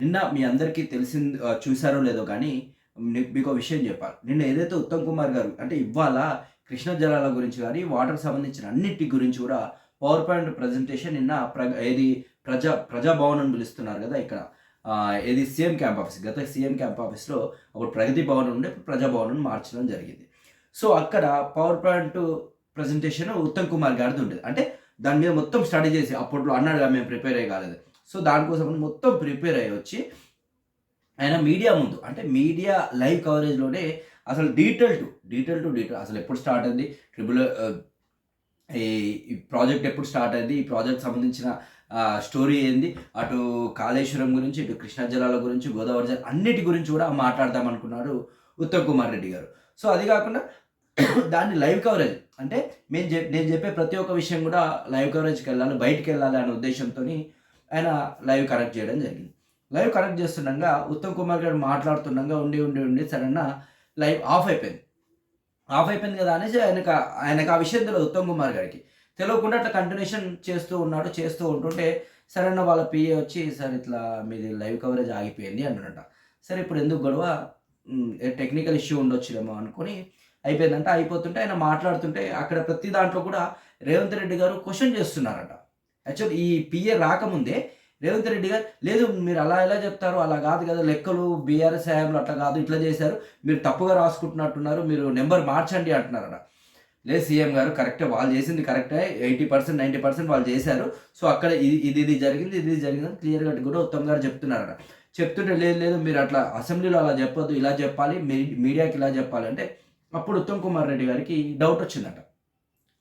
నిన్న మీ అందరికీ తెలిసింది చూసారో లేదో కానీ మీకు విషయం చెప్పాలి. నిన్న ఏదైతే ఉత్తమ్ కుమార్ గారు అంటే ఇవాళ కృష్ణా జలాల గురించి కానీ వాటర్ సంబంధించిన అన్నిటి గురించి కూడా పవర్ పాయింట్ ప్రజెంటేషన్ నిన్న ప్ర ఏది ప్రజా ప్రజాభవన్ అని పిలుస్తున్నారు కదా ఇక్కడ ఏది సీఎం క్యాంప్ ఆఫీస్. గత సీఎం క్యాంప్ ఆఫీస్‌లో అప్పుడు ప్రగతి భవన్ ఉండే ప్రజాభవన్ మార్చడం జరిగింది. సో, అక్కడ power point presentation Uttam Kumar గారిది ఉండేది. అంటే దాని మీద మొత్తం స్టడీ చేసి అప్పట్లో అన్నాడుగా మేము ప్రిపేర్ అయ్యి కాలేదు. సో, దానికోసం మొత్తం ప్రిపేర్ అయ్యి వచ్చి ఆయన మీడియా ముందు అంటే మీడియా లైవ్ కవరేజ్‌లోనే అసలు detail to detail to detail అసలు ఎప్పుడు స్టార్ట్ అయింది? ట్రిబుల్ ఈ ప్రాజెక్ట్ ఎప్పుడు స్టార్ట్ అయింది? ఈ ప్రాజెక్ట్ సంబంధించిన స్టోరీ ఏంది? అటు కాళేశ్వరం గురించి, ఇటు కృష్ణా జలాల గురించి, గోదావరి జిల్లా అన్నిటి గురించి కూడా మాట్లాడదాం అనుకున్నాడు ఉత్తమ్ కుమార్ రెడ్డి గారు. సో, అది కాకుండా దాన్ని లైవ్ కవరేజ్ అంటే మేము నేను చెప్పే ప్రతి ఒక్క విషయం కూడా లైవ్ కవరేజ్కి కవరేజ్‌కెళ్ళాలి, బయటికెళ్ళాలి అనే ఉద్దేశంతో ఆయన లైవ్ కనెక్ట్ చేయడం జరిగింది. లైవ్ కనెక్ట్ చేస్తుండగా ఉత్తమ్ కుమార్ గారు మాట్లాడుతుండంగా ఉండి, ఉండి, ఉండి సడెన్‌గా లైవ్ ఆఫ్ అయిపోయింది. ఆఫ్ అయిపోయింది కదా! అనేసి ఆయనకు ఆయనకు ఆ విషయం తెలియదు ఉత్తమ్ కుమార్ గారికి. తెలియకుండా అట్లా కంటిన్యూషన్ చేస్తూ ఉన్నాడు. చేస్తూ ఉంటుంటే సరైన వాళ్ళ పిఏ వచ్చి "సార్ ఇట్లా మీది లైవ్ కవరేజ్ ఆగిపోయింది" అన్నాడట. సరే ఇప్పుడు ఎందుకు గొడవ? టెక్నికల్ ఇష్యూ ఉండొచ్చులేమో అనుకొని అయిపోయిందంట. అయిపోతుంటే ఆయన మాట్లాడుతుంటే అక్కడ ప్రతి దాంట్లో కూడా రేవంత్ రెడ్డి గారు క్వశ్చన్ చేస్తున్నారట. యాక్చువల్ ఈ పీఏ రాకముందే రేవంత్ రెడ్డి గారు "లేదు మీరు అలా ఎలా చెప్తారు? అలా కాదు కదా! లెక్కలు బీఆర్ఎస్ హయాంలో అట్లా కాదు. ఇట్లా చేశారు. మీరు తప్పుగా రాసుకుంటున్నట్టున్నారు. మీరు నెంబర్ మార్చండి" అంటున్నారట. లేదు సీఎం గారు కరెక్టే. వాళ్ళు చేసింది కరెక్టే. 80% 90% వాళ్ళు చేశారు. సో, అక్కడ ఇది ఇది ఇది జరిగింది. ఇది ఇది జరిగింది క్లియర్గా కూడా ఉత్తమ్ గారు చెప్తున్నారట. చెప్తుంటే లేదు లేదు మీరు అట్లా అసెంబ్లీలో అలా చెప్పొద్దు. ఇలా చెప్పాలి. మీ మీడియాకి ఇలా చెప్పాలి అంటే అప్పుడు ఉత్తమ్ కుమార్ రెడ్డి గారికి డౌట్ వచ్చిందట.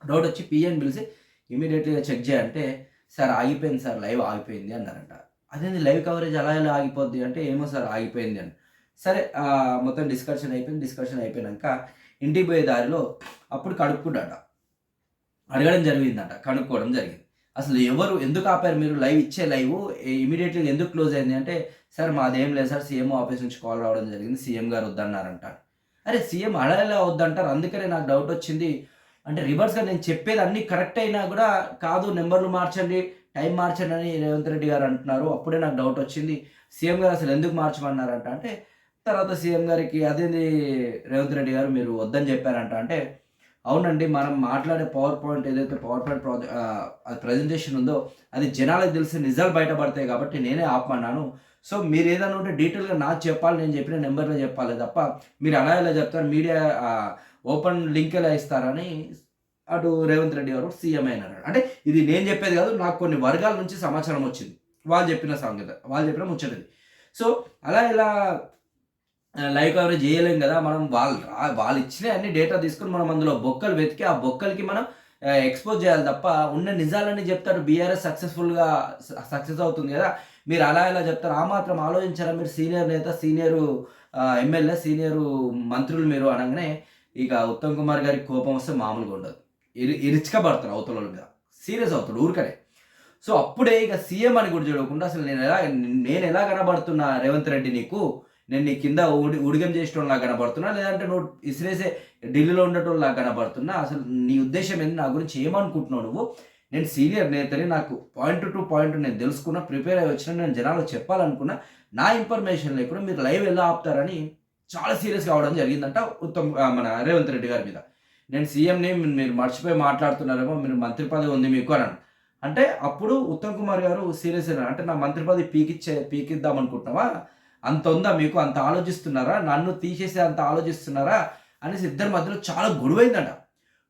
డౌట్ వచ్చి పిఎన్ పిలిచి ఇమీడియట్లీగా చెక్ చేయంటే "సార్ ఆగిపోయింది సార్. లైవ్ ఆగిపోయింది" అన్నారంట అదేంది లైవ్ కవరేజ్ అలా ఎలా ఆగిపోద్ది అంటే "ఏమో సార్ ఆగిపోయింది" అని. సరే మొత్తం డిస్కషన్ అయిపోయింది. డిస్కషన్ అయిపోయినాక ఇంటికి పోయే దారిలో అప్పుడు కడుక్కుండట. అడగడం జరిగిందంట కనుక్కోవడం జరిగింది. అసలు ఎవరు ఎందుకు ఆపారు మీరు లైవ్ ఇచ్చే లైవ్ ఇమ్మీడియేట్‌గా ఎందుకు క్లోజ్ అయింది అంటే "సార్ మాదేం లేదు సార్. సీఎం ఆఫీస్ నుంచి కాల్ రావడం జరిగింది. సీఎం గారు వద్దన్నారంట." అరే సీఎం అలా ఎలా వద్దంటారు? అందుకనే నాకు డౌట్ వచ్చింది. అంటే రివర్స్‌గా నేను చెప్పేది అన్నీ కరెక్ట్ అయినా కూడా కాదు నెంబర్లు మార్చండి, టైం మార్చండి అని రేవంత్ రెడ్డి గారు అంటున్నారు. అప్పుడే నాకు డౌట్ వచ్చింది. సీఎం గారు అసలు ఎందుకు మార్చమన్నారంట అంటే తర్వాత సీఎం గారికి అదేంది రేవంత్ రెడ్డి గారు మీరు వద్దని చెప్పారంట అంటే అవునండి మనం మాట్లాడే పవర్ పాయింట్ ఏదైతే పవర్ పాయింట్ ప్రాజె అది ప్రెజెంటేషన్ ఉందో అది జనాలకు తెలిసి నిజాలు బయటపడతాయి కాబట్టి నేనే ఆపమన్నాను. సో, మీరు ఏదైనా ఉంటే డీటెయిల్‌గా నాకు చెప్పాలి. నేను చెప్పిన నెంబర్లో చెప్పాలి తప్ప మీరు అలా ఎలా చెప్తారు? మీడియా ఓపెన్ లింక్ ఎలా ఇస్తారని అటు రేవంత్ రెడ్డి గారు సీఎం అయినారు. అంటే ఇది నేను చెప్పేది కాదు. నాకు కొన్ని వర్గాల నుంచి సమాచారం వచ్చింది. వాళ్ళు చెప్పిన సంగతి. వాళ్ళు చెప్పిన ముచ్చటది సో, అలా ఇలా లైవ్ కవరేజ్ చేయలేం కదా! మనం వాళ్ళు వాళ్ళు ఇచ్చిన అన్ని డేటా తీసుకొని మనం అందులో బొక్కలు వెతికి ఆ బొక్కలకి మనం ఎక్స్‌పోజ్ చేయాలి తప్ప ఉన్న నిజాలన్నీ చెప్తారు. బీఆర్ఎస్ సక్సెస్‌ఫుల్‌గా స సక్సెస్ అవుతుంది కదా! మీరు అలా ఎలా చెప్తారు? ఆ మాత్రం ఆలోచించారా మీరు? సీనియర్ నేత, సీనియరు ఎమ్మెల్యే, సీనియరు మంత్రులు మీరు అనగానే ఇక ఉత్తమ్ కుమార్ గారికి కోపం వస్తే మామూలుగా ఉండదు. ఇరి ఇరిచ్చుకపడతారు అవతలోళ్ళ మీద. సీరియస్ అవుతాడు ఊరికనే. సో, అప్పుడే ఇక సీఎం అని కూడా చూడకుండా అసలు నేను ఎలా నేను ఎలా కనబడుతున్నా రేవంత్ రెడ్డి నీకు? నేను నీ కింద ఉడి ఉడిగం చేసేటోనిలాగా కనబడుతున్నా? లేదంటే నువ్వు ఇసిరేసే ఢిల్లీలో ఉండేటోళ్ళ కనబడుతున్నా? అసలు నీ ఉద్దేశం ఏంది? నా గురించి ఏమనుకుంటున్నావు నువ్వు? నేను సీనియర్ నేతని. నాకు పాయింట్ టు పాయింట్ నేను తెలుసుకున్నా. ప్రిపేర్ అయ్యి వచ్చిన నేను జనాలకు చెప్పాలనుకున్నా. నా ఇన్ఫర్మేషన్ లేకుండా మీరు లైవ్ ఎలా ఆపుతారని చాలా సీరియస్‌గా కావడం జరిగిందంట ఉత్తమ్ మన రేవంత్ రెడ్డి గారి మీద. నేను సీఎంని మీరు మర్చిపోయి మాట్లాడుతున్నారేమో మీరు మంత్రి పదవి ఉంది మీకు అన్నాను. అంటే అప్పుడు ఉత్తమ్ కుమార్ గారు సీరియస్ అయినారు. అంటే నా మంత్రి పదవి పీకిచ్చే పీకిద్దాం అనుకుంటున్నావా? అంత ఉందా మీకు? అంత ఆలోచిస్తున్నారా? నన్ను తీసేసే అంత ఆలోచిస్తున్నారా? అనేసి ఇద్దరి మధ్యలో చాలా గొడవైందంట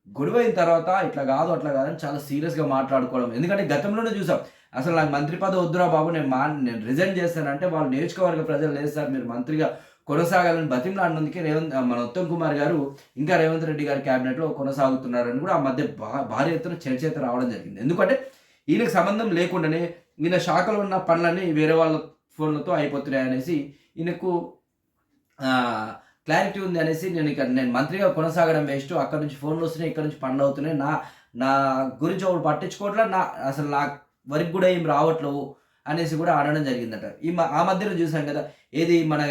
గొడవైన తర్వాత ఇట్లా కాదు, అట్లా కాదని చాలా సీరియస్‌గా మాట్లాడుకోవడం. ఎందుకంటే గతంలోనే చూసాం. అసలు నాకు మంత్రి పదవి వద్దురా బాబు నేను మా నేను రిజైన్ చేస్తానంటే వాళ్ళు నియోజకవర్గ ప్రజలు లేదు సార్ మీరు మంత్రిగా కొనసాగాలని బతిమలాడినందుకే రేవంత్ మన ఉత్తమ్ కుమార్ గారు ఇంకా రేవంత్ రెడ్డి గారి క్యాబినెట్‌లో కొనసాగుతున్నారని కూడా ఆ మధ్య భా భారీ ఎత్తున చర్చ అయితే రావడం జరిగింది. ఎందుకంటే ఈయనకు సంబంధం లేకుండానే ఈయన శాఖలో ఉన్న పనులన్నీ వేరే వాళ్ళ ఫోన్‌లతో అయిపోతున్నాయి అనేసి ఈయనకు క్లారిటీ ఉంది అనేసి నేను ఇక్కడ నేను మంత్రిగా కొనసాగడం వేస్ట్. అక్కడ నుంచి ఫోన్‌లు వస్తున్నాయి. ఇక్కడ నుంచి పనులు అవుతున్నాయి. నా నా గురించి ఒకడు పట్టించుకోవట్లే. నా అసలు నా వరకు కూడా ఏం రావట్లేవు అనేసి కూడా ఆడడం జరిగిందట. ఈ మ ఆ మధ్యలో చూసాం కదా! ఏది మన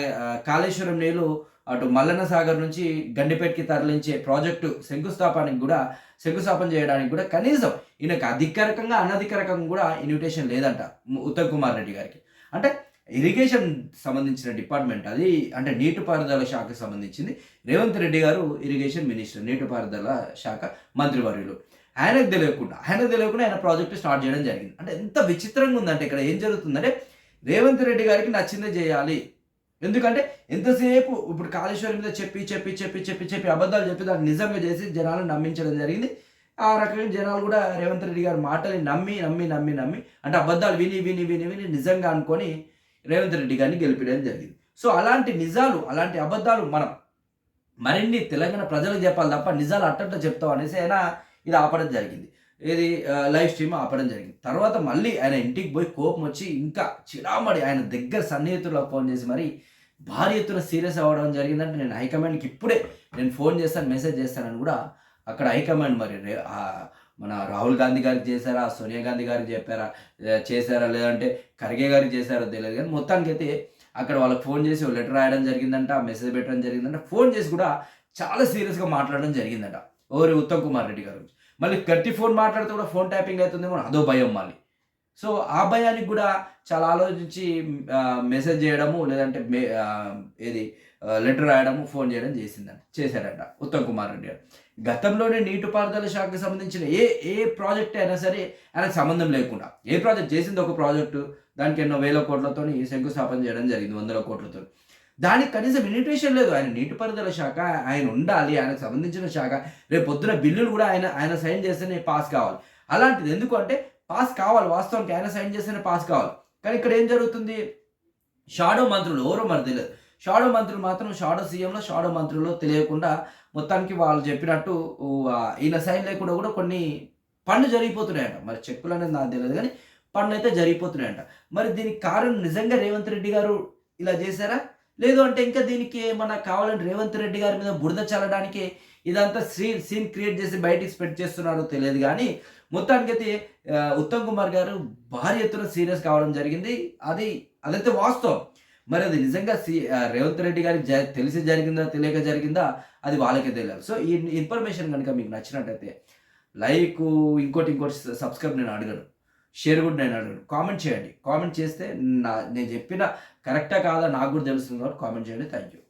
కాళేశ్వరం నీళ్ళు అటు మల్లన్న సాగర్ నుంచి గండిపేటకి తరలించే ప్రాజెక్టు శంకుస్థాపనకి కూడా శంకుస్థాపన చేయడానికి కూడా కనీసం ఈయనకు అధికారికంగా, అనధికారికంగా కూడా ఇన్విటేషన్ లేదంట. ఉత్తమ్ కుమార్ రెడ్డి గారికి. అంటే ఇరిగేషన్ సంబంధించిన డిపార్ట్మెంట్ అది అంటే నీటిపారుదల శాఖకు సంబంధించింది రేవంత్ రెడ్డి గారు ఇరిగేషన్ మినిస్టర్ నీటిపారుదల శాఖ మంత్రివర్యులు ఆయనకు తెలియకుండా ఆయనకు తెలియకుండా ఆయన ప్రాజెక్ట్ స్టార్ట్ చేయడం జరిగింది. అంటే ఎంత విచిత్రంగా ఉందంటే ఇక్కడ ఏం జరుగుతుందంటే రేవంత్ రెడ్డి గారికి నచ్చిందే చేయాలి. ఎందుకంటే ఎంతసేపు ఇప్పుడు కాళేశ్వరం మీద చెప్పి చెప్పి చెప్పి చెప్పి చెప్పి అబద్ధాలు చెప్పి దాన్ని నిజంగా చేసి జనాలను నమ్మించడం జరిగింది. ఆ రకంగా జనాలు కూడా రేవంత్ రెడ్డి గారి మాటని నమ్మి నమ్మి నమ్మి నమ్మి అంటే అబద్ధాలు విని విని విని విని నిజంగా అనుకొని రేవంత్ రెడ్డి గారిని గెలిపించడం జరిగింది. సో అలాంటి నిజాలు అలాంటి అబద్ధాలు మనం మరిన్ని తెలంగాణ ప్రజలకు చెప్పాలి తప్ప నిజాలు అట్టట్ట చెప్తాం అనేసి ఆయన ఇది ఆపడం జరిగింది. ఇది లైవ్ స్ట్రీమ్ ఆపడం జరిగింది. తర్వాత మళ్ళీ ఆయన ఇంటికి పోయి కోపం వచ్చి ఇంకా చిరామడి ఆయన దగ్గర సన్నిహితులకు ఫోన్ చేసి మరి భారీ ఎత్తున సీరియస్ అవ్వడం జరిగిందంటే నేను హైకమాండ్కి ఇప్పుడే నేను ఫోన్ చేస్తాను మెసేజ్ చేస్తానని కూడా అక్కడ హైకమాండ్ మరి రే- మన రాహుల్ గాంధీ గారికి చేశారా సోనియా గాంధీ గారికి చెప్పారా చేశారా లేదంటే ఖర్గే గారికి చేశారో తెలియదు. కానీ మొత్తానికి అయితే అక్కడ వాళ్ళకి ఫోన్ చేసి లెటర్ రాయడం జరిగిందంట మెసేజ్ పెట్టడం జరిగిందంట ఫోన్ చేసి కూడా చాలా సీరియస్గా మాట్లాడడం జరిగిందట. ఓరి ఉత్తమ్ కుమార్ రెడ్డి గారు. మళ్ళీ గట్టి ఫోన్ మాట్లాడితే కూడా ఫోన్ ట్యాపింగ్ అవుతుందేమో అదో భయం మళ్ళీ. సో ఆ భయానికి కూడా చాలా ఆలోచించి మెసేజ్ చేయడము లేదంటే మే ఏది లెటర్ రాయడము ఫోన్ చేయడం చేసిందంట చేశాడంట ఉత్తమ్ కుమార్ రెడ్డి గారు. గతంలోనే నీటిపారుదల శాఖకు సంబంధించిన ఏ ఏ ప్రాజెక్ట్ అయినా సరే ఆయనకు సంబంధం లేకుండా ఏ ప్రాజెక్ట్ చేసింది ఒక ప్రాజెక్టు దానికి ఎన్నో వేల కోట్లతో శంకుస్థాపన చేయడం జరిగింది వందల కోట్లతో దానికి కనీసం ఇన్విటేషన్ లేదు. ఆయన నీటిపారుదల శాఖ ఆయన ఉండాలి ఆయనకు సంబంధించిన శాఖ. రేపు పొద్దున బిల్లులు కూడా ఆయన ఆయన సైన్ చేస్తేనే పాస్ కావాలి. అలాంటిది ఎందుకంటే పాస్ కావాలి. వాస్తవానికి ఆయన సైన్ చేస్తేనే పాస్ కావాలి. కానీ ఇక్కడ ఏం జరుగుతుంది? షాడో మంత్రులు ఎవరో మరి తెలియదు. షాడో మంత్రులు మాత్రం షాడో సీఎంలో షాడో మంత్రులు తెలియకుండా మొత్తానికి వాళ్ళు చెప్పినట్టు ఈయన సైన్ లేకుండా కూడా కొన్ని పనులు జరిగిపోతున్నాయంట. మరి చెక్కులు అనేది నాకు తెలియదు కానీ పనులు అయితే జరిగిపోతున్నాయంట. మరి దీనికి కారణం నిజంగా రేవంత్ రెడ్డి గారు ఇలా చేశారా? లేదు అంటే ఇంకా దీనికి ఏమన్నా కావాలంటే రేవంత్ రెడ్డి గారి మీద బురద చల్లడానికి ఇదంతా సీన్ సీన్ క్రియేట్ చేసి బయటికి స్ప్రెడ్ చేస్తున్నారో తెలియదు కానీ మొత్తానికైతే ఉత్తమ్ కుమార్ గారు భారీ ఎత్తున సీరియస్ కావడం జరిగింది. అది అదైతే వాస్తవం. మరి అది నిజంగా సి రేవంత్ రెడ్డి గారికి జ తెలిసి జరిగిందా తెలియక జరిగిందా అది వాళ్ళకే తెలియాలి. సో ఈ ఇన్ఫర్మేషన్ కనుక మీకు నచ్చినట్టయితే లైక్ ఇంకోటి ఇంకోటి సబ్స్క్రైబ్ నేను అడగను. షేర్ కూడా నేను అడగను. కామెంట్ చేయండి. కామెంట్ చేస్తే నా నేను చెప్పిన కరెక్టా కాదా నాకు కూడా తెలుస్తుంది కాబట్టి కామెంట్ చేయండి. Thank you